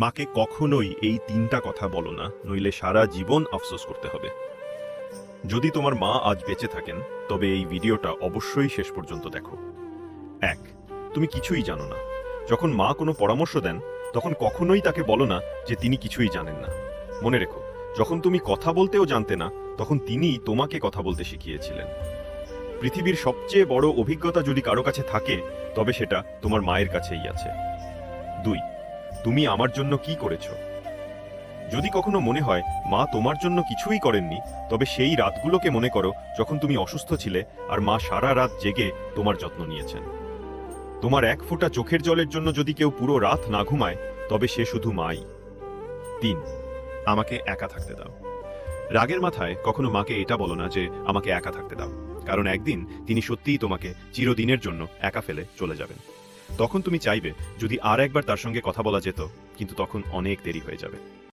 মাকে কখনোই এই তিনটা কথা বলো না, নইলে সারা জীবন আফসোস করতে হবে। যদি তোমার মা আজ বেঁচে থাকেন, তবে এই ভিডিওটা অবশ্যই শেষ পর্যন্ত দেখো। এক, তুমি কিছুই জানো না। যখন মা কোনো পরামর্শ দেন, তখন কখনোই তাকে বলো না যে তিনি কিছুই জানেন না। মনে রেখো, যখন তুমি কথা বলতেও জানতে না, তখন তিনিই তোমাকে কথা বলতে শিখিয়েছিলেন। পৃথিবীর সবচেয়ে বড় অভিজ্ঞতা যদি কারও কাছে থাকে, তবে সেটা তোমার মায়ের কাছেই আছে। দুই তুমি আমার জন্য কি করেছ? যদি কখনো মনে হয়, মা তোমার জন্য কিছুই করেননি, তবে সেই রাতগুলোকে মনে করো যখন তুমি অসুস্থ ছিলে আর মা সারা রাত জেগে তোমার যত্ন নিয়েছেন। তোমার এক ফোঁটা চোখের জলের জন্য যদি কেউ পুরো রাত না ঘুমায়, তবে সে শুধু মাই। তিন, আমাকে একা থাকতে দাও। রাগের মাথায় কখনো মাকে এটা বলো না যে, আমাকে একা থাকতে দাও। কারণ একদিন তিনি সত্যিই তোমাকে চিরদিনের জন্য একা ফেলে চলে যাবেন। তখন তুমি চাইবে যদি আর একবার তার সঙ্গে কথা বলা যেত, কিন্তু তখন অনেক দেরি হয়ে যাবে।